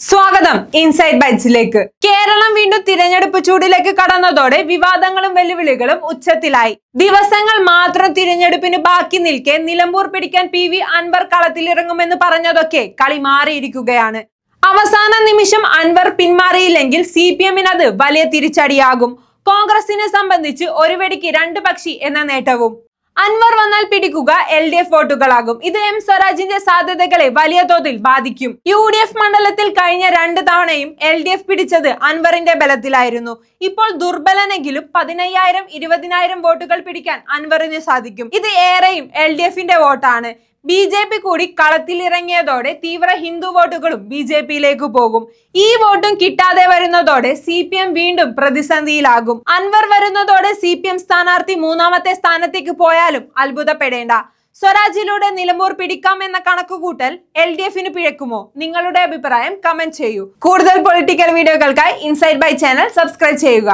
സ്വാഗതം ഇൻസൈഡ് ബൈറ്റ്സിലേക്ക് കേരളം വീണ്ടും തിരഞ്ഞെടുപ്പ് ചൂടിലേക്ക് കടന്നതോടെ വിവാദങ്ങളും വെല്ലുവിളികളും ഉച്ചത്തിലായി. ദിവസങ്ങൾ മാത്രം തിരഞ്ഞെടുപ്പിന് ബാക്കി നിൽക്കെ നിലമ്പൂർ പിടിക്കാൻ പി വി അൻവർ കളത്തിലിറങ്ങുമെന്ന് പറഞ്ഞതൊക്കെ കളി മാറിയിരിക്കുകയാണ്. അവസാന നിമിഷം അൻവർ പിന്മാറിയില്ലെങ്കിൽ സി പി എമ്മിന് അത് വലിയ തിരിച്ചടിയാകും. കോൺഗ്രസിനെ സംബന്ധിച്ച് ഒരു വെടിക്ക് രണ്ട് പക്ഷി എന്ന നേട്ടവും. അൻവർ വന്നാൽ പിടിക്കുക എൽ ഡി എഫ് വോട്ടുകളാകും. ഇത് എം സ്വരാജിന്റെ സാധ്യതകളെ വലിയ തോതിൽ ബാധിക്കും. യു ഡി എഫ് മണ്ഡലത്തിൽ കഴിഞ്ഞ രണ്ട് തവണയും എൽ ഡി എഫ് പിടിച്ചത് അൻവറിന്റെ ബലത്തിലായിരുന്നു. ഇപ്പോൾ ദുർബലനെങ്കിലും പതിനയ്യായിരം ഇരുപതിനായിരം വോട്ടുകൾ പിടിക്കാൻ അൻവറിന് സാധിക്കും. ഇത് ഏറെയും എൽ ഡി എഫിന്റെ വോട്ടാണ്. ബി ജെ പി കൂടി കളത്തിലിറങ്ങിയതോടെ തീവ്ര ഹിന്ദു വോട്ടുകളും ബി ജെ പിയിലേക്ക് പോകും. ഈ വോട്ടും കിട്ടാതെ വരുന്നതോടെ സി പി എം വീണ്ടും പ്രതിസന്ധിയിലാകും. അൻവർ വരുന്നതോടെ സി പി എം സ്ഥാനാർത്ഥി മൂന്നാമത്തെ സ്ഥാനത്തേക്ക് പോയാലും അത്ഭുതപ്പെടേണ്ട. സ്വരാജിലൂടെ നിലമ്പൂർ പിടിക്കാം എന്ന കണക്കുകൂട്ടൽ എൽ ഡി എഫിന് പിഴക്കുമോ? നിങ്ങളുടെ അഭിപ്രായം കമന്റ് ചെയ്യൂ. കൂടുതൽ പൊളിറ്റിക്കൽ വീഡിയോകൾക്കായി ഇൻസൈഡ് ബൈ ചാനൽ സബ്സ്ക്രൈബ് ചെയ്യുക.